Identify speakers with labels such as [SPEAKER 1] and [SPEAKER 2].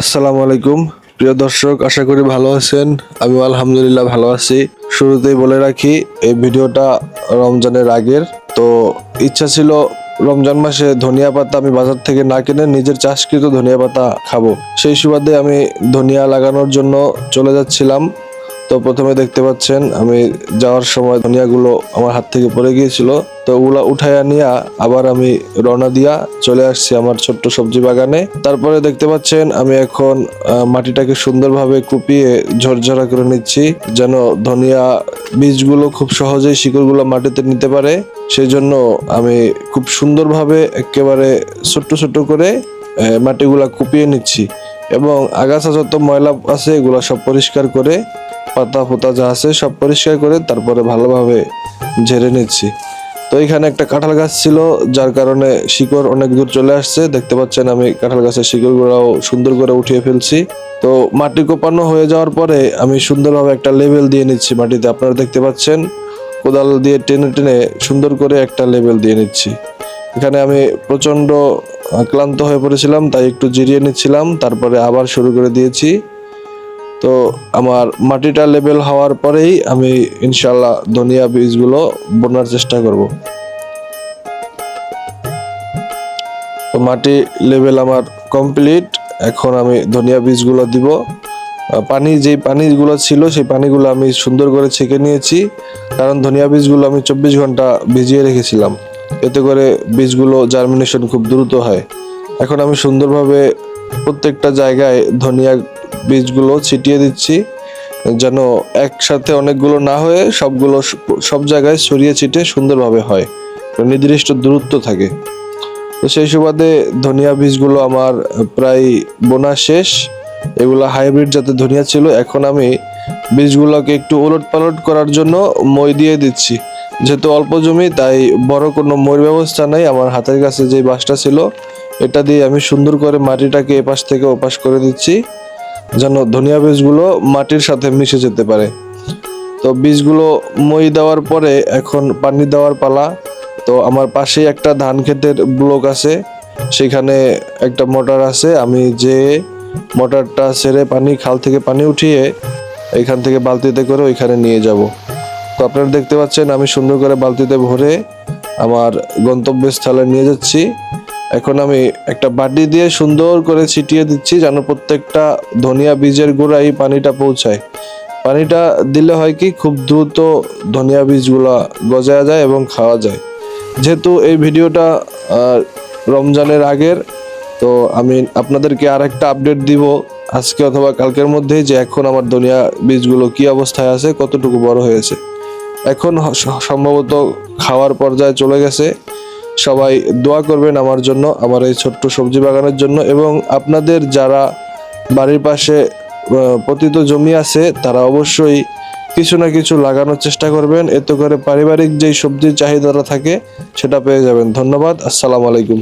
[SPEAKER 1] আসসালামু আলাইকুম। প্রিয় দর্শক, আশা করি ভালো আছেন। আমি আলহামদুলিল্লাহ ভালো আছি। শুরুতেই বলে রাখি, এই ভিডিওটা রমজানের আগের। তো ইচ্ছা ছিল রমজান মাসে ধনিয়া পাতা আমি বাজার থেকে না কিনে নিজের চাষকৃত ধনিয়া পাতা খাব। সেই সুবাদে আমি ধনিয়া লাগানোর জন্য চলে যাচ্ছিলাম। তো প্রথমে দেখতে পাচ্ছেন, আমি যাওয়ার সময় ধনিয়াগুলো আমার হাত থেকে পড়ে গিয়েছিল। তো ওগুলা উঠাইয়া নিয়া আবার আমি রওনা দিয়া চলে আসছি আমার ছোট্ট সবজি বাগানে। তারপরে দেখতে পাচ্ছেন, আমি এখন মাটিটাকে সুন্দরভাবে কুপিয়ে ঝরঝরা করে নিচ্ছি, যেন ধনিয়া বীজগুলো খুব সহজেই শিকড়গুলো মাটিতে নিতে পারে। সেই জন্য আমি খুব সুন্দরভাবে একেবারে ছোট্ট ছোট্ট করে মাটিগুলা কুপিয়ে নিচ্ছি। এবং আগাছা যত ময়লা আছে, এগুলো সব পরিষ্কার করে পাতা পোতা যা আছে সব পরিষ্কার করে তারপরে ভালোভাবে ঝেড়ে নিচ্ছি। তো এখানে একটা কাঁঠাল গাছ ছিল যার কারণে শিকড় অনেক দূর চলে আসছে। দেখতে পাচ্ছেন আমি কাঁঠাল গাছের শিকড়গুলোও সুন্দর করে উঠিয়ে ফেলছি। তো মাটি কোপানো হয়ে যাওয়ার পরে আমি সুন্দরভাবে একটা লেভেল দিয়ে নিচ্ছি মাটিতে। আপনারা দেখতে পাচ্ছেন কোদাল দিয়ে টেনে টেনে সুন্দর করে একটা লেভেল দিয়ে নিচ্ছি। এখানে আমি প্রচণ্ড আহ, ক্লান্ত হয়ে পড়েছিলাম তাই একটু জিরিয়ে নিচ্ছিলাম তারপরে আবার শুরু করে দিয়েছি। তো আমার মাটিটা লেভেল হওয়ার পরেই আমি ইনশাল্লাহ ধনিয়া বীজগুলো বোনার চেষ্টা করব। তো মাটি লেভেল আমার কমপ্লিট এখন আমি ধনিয়া বীজগুলো দিব। পানি, যেই পানিগুলো ছিল, সেই পানিগুলো আমি সুন্দর করে ছেঁকে নিয়েছি। কারণ ধনিয়া বীজগুলো আমি চব্বিশ ঘণ্টা ভিজিয়ে রেখেছিলাম। এতে করে বীজগুলো জার্মিনেশন খুব দ্রুত হয়। এখন আমি সুন্দরভাবে প্রত্যেকটা জায়গায় ধনিয়া বীজগুলো ছিটিয়ে দিচ্ছি, যেন একসাথে অনেকগুলো না হয়ে সবগুলো সব জায়গায় ছড়িয়ে ছিটে সুন্দরভাবে হয় নির্দিষ্ট দূরত্ব থাকে। তো সেই সুবাদে ধনিয়া বীজগুলো আমার প্রায় বোনা শেষ। এগুলো হাইব্রিড জাতের ধনিয়া ছিল, এখন আমি বীজগুলোকে একটু ওলট পালট করার জন্য মই দিয়ে দিচ্ছি। যেহেতু অল্প জমি, তাই বড় কোনো মইর ব্যবস্থা নাই, আমার হাতের কাছে যে বাঁশটা ছিল, এটা দিয়ে আমি সুন্দর করে মাটিটাকে এপাশ থেকে ওপাশ করে দিচ্ছি। যেন ধনিয়া বীজগুলো মাটির সাথে মিশে যেতে পারে। তো বীজগুলো মই দেওয়ার পরে এখন পানি দেওয়ার পালা। তো আমার পাশেই একটা ধান ক্ষেতের ব্লক আছে, সেখানে একটা মোটর আছে। আমি যে মোটরটা ছেড়ে পানি, খাল থেকে পানি উঠিয়ে এখান থেকে বালতিতে করে ওইখানে নিয়ে যাব। তো আপনারা দেখতে পাচ্ছেন, আমি সুন্দর করে বালতিতে ভরে আমার গন্তব্যস্থলে নিয়ে যাচ্ছি। এখন আমি একটা বাটি দিয়ে সুন্দর করে ছিটিয়ে দিচ্ছি যেন প্রত্যেকটা ধনিয়া বীজের গোড়ায় পানিটা পৌঁছায়। পানিটা দিলে হয় কি, খুব দ্রুত ধনিয়া বীজগুলা গজায়া যায় এবং খাওয়া যায়। যেহেতু এই ভিডিওটা রমজানের আগের, তো আমি আপনাদেরকে আর একটা আপডেট দিব আজকে অথবা কালকের মধ্যেই যে এখন আমার ধনিয়া বীজগুলো কি অবস্থায় আছে, কতটুকু বড় হয়েছে। এখন সম্ভবত খাওয়ার পর্যায়ে চলে গেছে। সবাই দোয়া করবেন আমার জন্য, আমার এই ছোট্ট সবজি বাগানের জন্য এবং আপনাদের যারা বাড়ির পাশে পতিত জমি আছে, তারা অবশ্যই কিছু না কিছু লাগানোর চেষ্টা করবেন। এতে করে পারিবারিক যেই সবজির চাহিদাটা থাকে, সেটা পেয়ে যাবেন। ধন্যবাদ। আসসালামু আলাইকুম।